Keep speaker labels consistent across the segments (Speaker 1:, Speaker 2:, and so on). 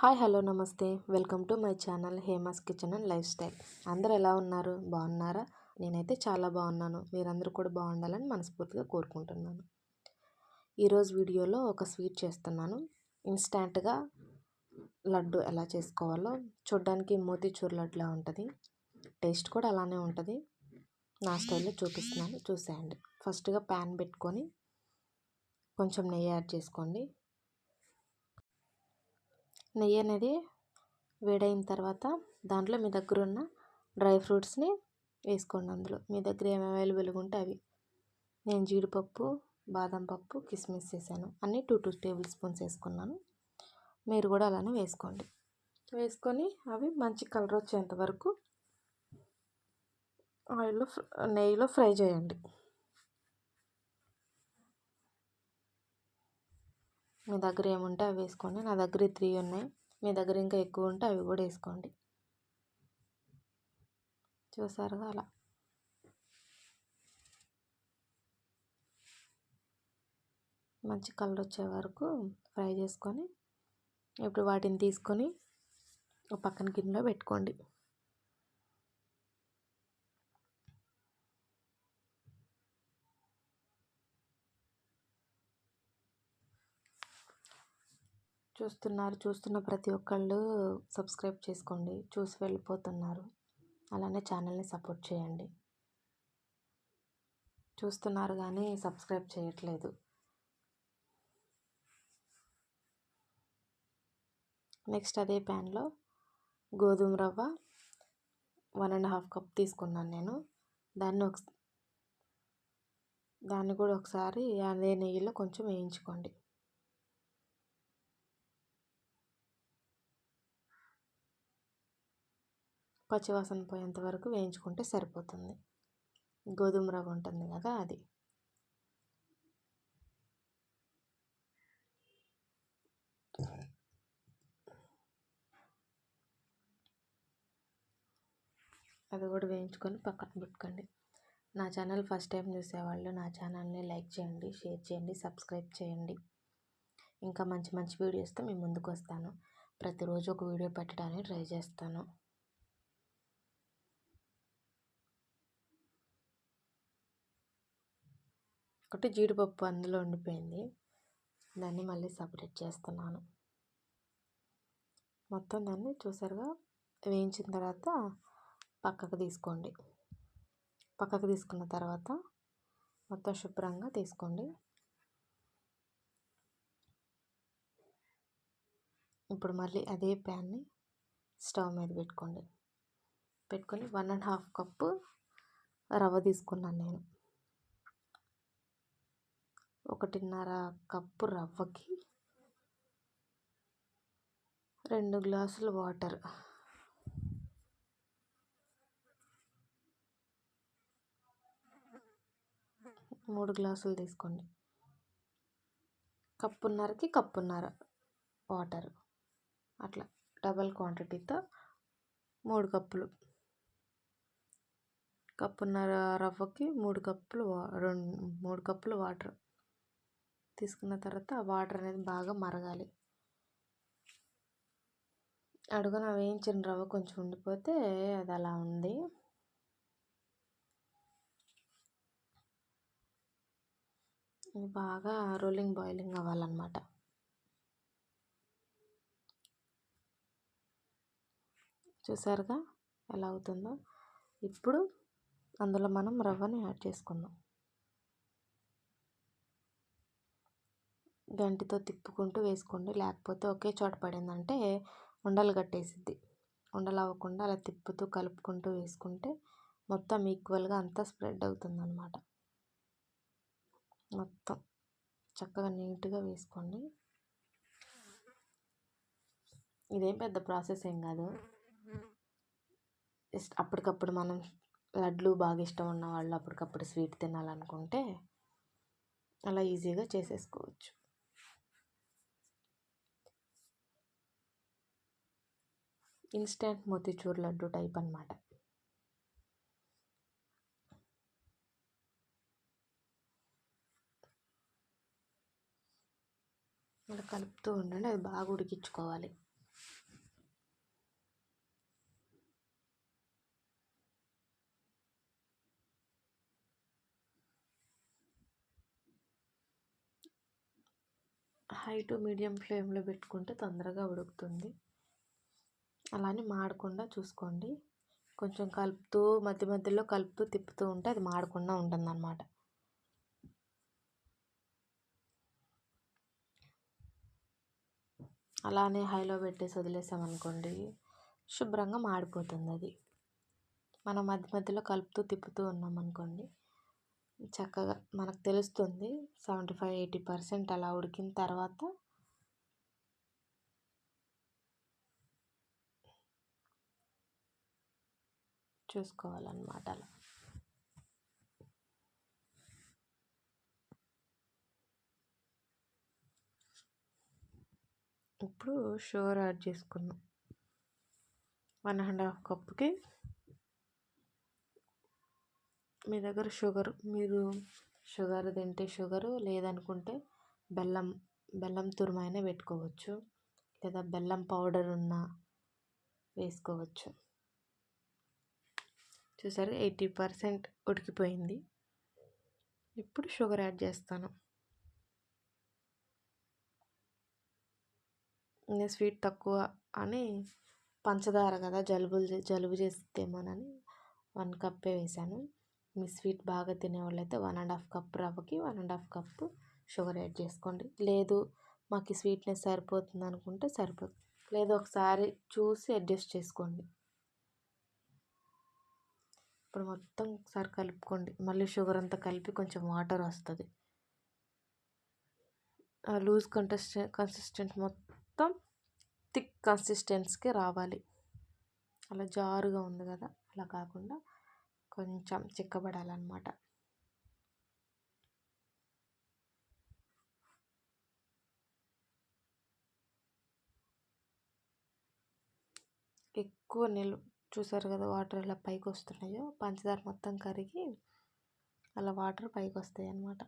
Speaker 1: Hi hello నమస్తే. Welcome to my channel Hema's kitchen and lifestyle. అందరూ ఎలా ఉన్నారు? బాగున్నారా? నేనైతే చాలా బాగున్నాను. మీరందరూ కూడా బాగుండాలని మనస్ఫూర్తిగా కోరుకుంటున్నాను. ఈరోజు వీడియోలో ఒక స్వీట్ చేస్తున్నాను. ఇన్స్టాంట్గా లడ్డు ఎలా చేసుకోవాలో చూడ్డానికి మోతీచూర్ లడ్డులా ఉంటుంది. టేస్ట్ కూడా అలానే ఉంటుంది. నా స్టైల్లో చూపిస్తున్నాను. చూసేయండి. ఫస్ట్గా ప్యాన్ పెట్టుకొని కొంచెం నెయ్యి యాడ్ చేసుకోండి. నెయ్యి అనేది వేడైన తర్వాత దాంట్లో మీ దగ్గర ఉన్న డ్రై ఫ్రూట్స్ని వేసుకోండి అందులో. మీ దగ్గర ఏమి అవైలబుల్గా ఉంటే అవి. నేను జీడిపప్పు బాదం పప్పు కిస్మిస్ వేసాను. అన్నీ టూ టూ టేబుల్ స్పూన్స్ వేసుకున్నాను. మీరు కూడా అలానే వేసుకోండి. వేసుకొని అవి మంచి కలర్ వచ్చేంత వరకు ఆయిల్లో నెయ్యిలో ఫ్రై చేయండి. మీ దగ్గర ఏముంటే అవి వేసుకోండి. నా దగ్గర త్రీ ఉన్నాయి. మీ దగ్గర ఇంకా ఎక్కువ ఉంటే అవి కూడా వేసుకోండి. చూసారుగా అలా. మంచి కలర్ వచ్చే వరకు ఫ్రై చేసుకొని ఇప్పుడు వాటిని తీసుకొని ఒక పక్కన గిన్నెలో పెట్టుకోండి. చూస్తున్నారు చూస్తున్న ప్రతి ఒక్కళ్ళు సబ్స్క్రైబ్ చేసుకోండి. చూసి వెళ్ళిపోతున్నారు. అలానే ఛానల్ని సపోర్ట్ చేయండి. చూస్తున్నారు కానీ సబ్స్క్రైబ్ చేయట్లేదు. నెక్స్ట్ అదే ప్యాన్లో గోధుమ రవ్వ వన్ అండ్ హాఫ్ కప్ తీసుకున్నాను నేను. దాన్ని ఒక దాన్ని కూడా ఒకసారి అదే నెయ్యిలో కొంచెం వేయించుకోండి. పచ్చివాసన పోయేంత వరకు వేయించుకుంటే సరిపోతుంది. గోధుమ రవ్వ ఉంటుంది కదా అది. అది కూడా వేయించుకొని పక్కన పెట్టుకోండి. నా ఛానల్ ఫస్ట్ టైం చూసేవాళ్ళు నా ఛానల్ని లైక్ చేయండి షేర్ చేయండి సబ్స్క్రైబ్ చేయండి. ఇంకా మంచి మంచి వీడియోస్తో మేము ముందుకు వస్తాను. ప్రతిరోజు ఒక వీడియో పెట్టడానికి ట్రై చేస్తాను. ఒకటి జీడిపప్పు అందులో ఉండిపోయింది. దాన్ని మళ్ళీ సపరేట్ చేస్తున్నాను. మొత్తం దాన్ని చూసారుగా? వేయించిన తర్వాత పక్కకు తీసుకోండి. పక్కకు తీసుకున్న తర్వాత మొత్తం శుభ్రంగా తీసుకోండి. ఇప్పుడు మళ్ళీ అదే ప్యాన్ని స్టవ్ మీద పెట్టుకోండి. పెట్టుకొని వన్ అండ్ హాఫ్ కప్పు రవ్వ తీసుకున్నాను నేను. ఒకటిన్నర కప్పు రవ్వకి రెండు గ్లాసులు వాటర్. మూడు గ్లాసులు తీసుకోండి. కప్పున్నరకి కప్పున్నర వాటర్. అట్లా డబల్ క్వాంటిటీతో మూడు కప్పులు. కప్పున్నర రవ్వకి మూడు కప్పులు రెండు మూడు కప్పులు వాటర్. తీసుకున్న తర్వాత ఆ వాటర్ అనేది బాగా మరగాలి. అడుగున వేయించిన రవ్వ కొంచెం ఉండిపోతే అది అలా ఉంది. బాగా రోలింగ్ బాయిలింగ్ అవ్వాలన్నమాట. చూసారుగా ఎలా అవుతుందో? ఇప్పుడు అందులో మనం రవ్వని యాడ్ చేసుకుందాం. గంటితో తిప్పుకుంటూ వేసుకోండి. లేకపోతే ఒకే చోట పడిందంటే ఉండలు కట్టేసిద్ది. ఉండలు అవ్వకుండా అలా తిప్పుతూ కలుపుకుంటూ వేసుకుంటే మొత్తం ఈక్వల్గా అంతా స్ప్రెడ్ అవుతుంది అనమాట మొత్తం చక్కగా నీట్గా వేసుకోండి. ఇదేం పెద్ద ప్రాసెస్ ఏం కాదు. జస్ట్ అప్పటికప్పుడు మనం లడ్లు బాగా ఇష్టం ఉన్న వాళ్ళు అప్పటికప్పుడు స్వీట్ తినాలనుకుంటే అలా ఈజీగా చేసేసుకోవచ్చు. ఇన్స్టెంట్ మొత్తిచూర్ లడ్డు టైప్ అనమాట ఇలా కలుపుతూ ఉండండి అది బాగా ఉడికించుకోవాలి. హై టు మీడియం ఫ్లేమ్లో పెట్టుకుంటే తొందరగా ఉడుకుతుంది. అలానే మాడకుండా చూసుకోండి. కొంచెం కలుపుతూ మధ్య మధ్యలో కలుపుతూ తిప్పుతూ ఉంటే అది మాడకుండా ఉంటుందన్నమాట. అలానే హైలో పెట్టేసి వదిలేసామనుకోండి శుభ్రంగా మాడిపోతుంది అది. మనం మధ్య మధ్యలో కలుపుతూ తిప్పుతూ ఉన్నాం అనుకోండి చక్కగా మనకు తెలుస్తుంది సెవెంటీ ఫైవ్ ఎయిటీ పర్సెంట్ అలా ఉడికిన తర్వాత చూసుకోవాలన్నమాట అలా ఇప్పుడు షుగర్ యాడ్ చేసుకున్నాం వన్ అండ్ హాఫ్ కప్కి మీ దగ్గర షుగర్ మీరు షుగర్ తింటే షుగరు లేదనుకుంటే బెల్లం బెల్లం తురుమైనా పెట్టుకోవచ్చు. లేదా బెల్లం పౌడర్ ఉన్న వేసుకోవచ్చు. చూసారు ఎయిటీ పర్సెంట్ ఉడికిపోయింది. ఇప్పుడు షుగర్ యాడ్ చేస్తాను. నేను స్వీట్ తక్కువ అని పంచదార కదా జలుబు జలుబు చేస్తేమోనని వన్ కప్పే వేసాను మీ స్వీట్ బాగా తినేవాళ్ళు అయితే one and half cup రవ్వకి one and half cup sugar add చేసుకోండి. లేదు మాకు స్వీట్నెస్ సరిపోతుంది అనుకుంటే సరిపోతుంది. లేదు ఒకసారి చూసి అడ్జస్ట్ చేసుకోండి. ఇప్పుడు మొత్తం ఒకసారి కలుపుకోండి. మళ్ళీ షుగర్ అంతా కలిపి కొంచెం వాటర్ వస్తుంది. లూజ్ కంటెస్టె కన్సిస్టెంట్ మొత్తం థిక్ కన్సిస్టెన్స్కి రావాలి. అలా జారుగా ఉంది కదా అలా కాకుండా కొంచెం చిక్కబడాలన్నమాట. ఎక్కువ నిల్వ చూసారు కదా వాటర్ ఎలా పైకి వస్తున్నాయో పంచదార మొత్తం కరిగి అలా వాటర్ పైకి వస్తాయి అన్నమాట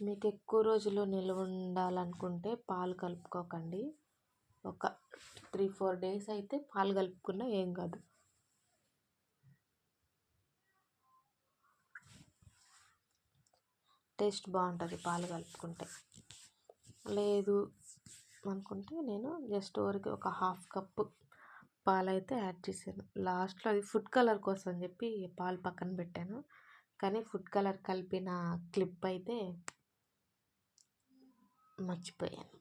Speaker 1: మీకు ఎక్కువ రోజులు నిల్వ ఉండాలనుకుంటే పాలు కలుపుకోకండి. ఒక త్రీ ఫోర్ డేస్ అయితే పాలు కలుపుకున్నా ఏం కాదు. టేస్ట్ బాగుంటుంది పాలు కలుపుకుంటే. లేదు అనుకుంటే నేను జస్ట్ ఊరికి ఒక హాఫ్ కప్పు పాలు అయితే యాడ్ చేశాను. లాస్ట్లో అది ఫుడ్ కలర్ కోసం అని చెప్పి పాలు పక్కన పెట్టాను. కానీ ఫుడ్ కలర్ కలిపిన క్లిప్ అయితే మర్చిపోయాను.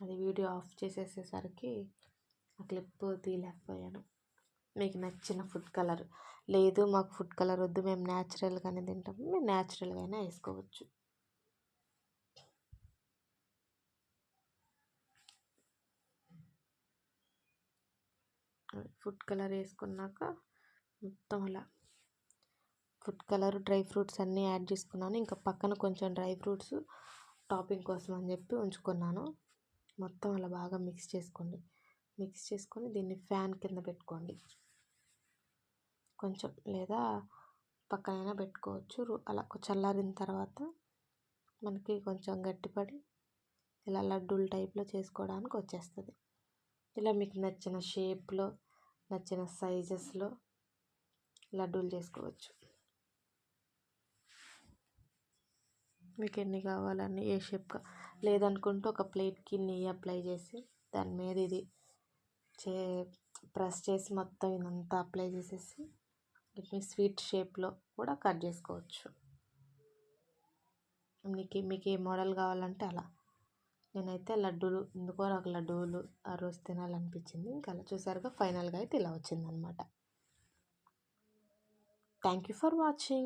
Speaker 1: అది వీడియో ఆఫ్ చేసేసేసరికి ఆ క్లిప్ తీయలేకపోయాను. మీకు నచ్చిన ఫుడ్ కలర్. లేదు మాకు ఫుడ్ కలర్ వద్దు మేము న్యాచురల్గానే తింటాము. మేము న్యాచురల్గానే వేసుకోవచ్చు. ఫుడ్ కలర్ వేసుకున్నాక మొత్తం అలా ఫుడ్ కలర్ డ్రై ఫ్రూట్స్ అన్నీ యాడ్ చేసుకున్నాను. ఇంకా పక్కన కొంచెం డ్రై ఫ్రూట్స్ టాపింగ్ కోసం అని చెప్పి ఉంచుకున్నాను. మొత్తం అలా బాగా మిక్స్ చేసుకోండి. మిక్స్ చేసుకొని దీన్ని ఫ్యాన్ కింద పెట్టుకోండి. కొంచెం లేదా పక్కనైనా పెట్టుకోవచ్చు. అలా చల్లారిన తర్వాత మనకి కొంచెం గట్టిపడి ఇలా లడ్డూల టైప్లో చేసుకోవడానికి వచ్చేస్తుంది. ఇలా మీకు నచ్చిన షేప్లో నచ్చిన సైజెస్లో లడ్డూలు చేసుకోవచ్చు. మీకు ఎన్ని కావాలని ఏ షేప్ లేదనుకుంటే ఒక ప్లేట్కి నెయ్యి అప్లై చేసి దాని మీద ఇది చే ప్రెస్ చేసి మొత్తం ఇదంతా అప్లై చేసేసి వీటిని స్వీట్ షేప్లో కూడా కట్ చేసుకోవచ్చు. మీకు మీకు ఏ మోడల్ కావాలంటే అలా. నేనైతే లడ్డూలు ఎందుకో నాకు లడ్డూలు ఆ రోజు తినాలనిపించింది. ఇంకా అలా చూసారుగా ఫైనల్గా అయితే ఇలా వచ్చిందనమాట థ్యాంక్ యూ ఫర్ వాచింగ్.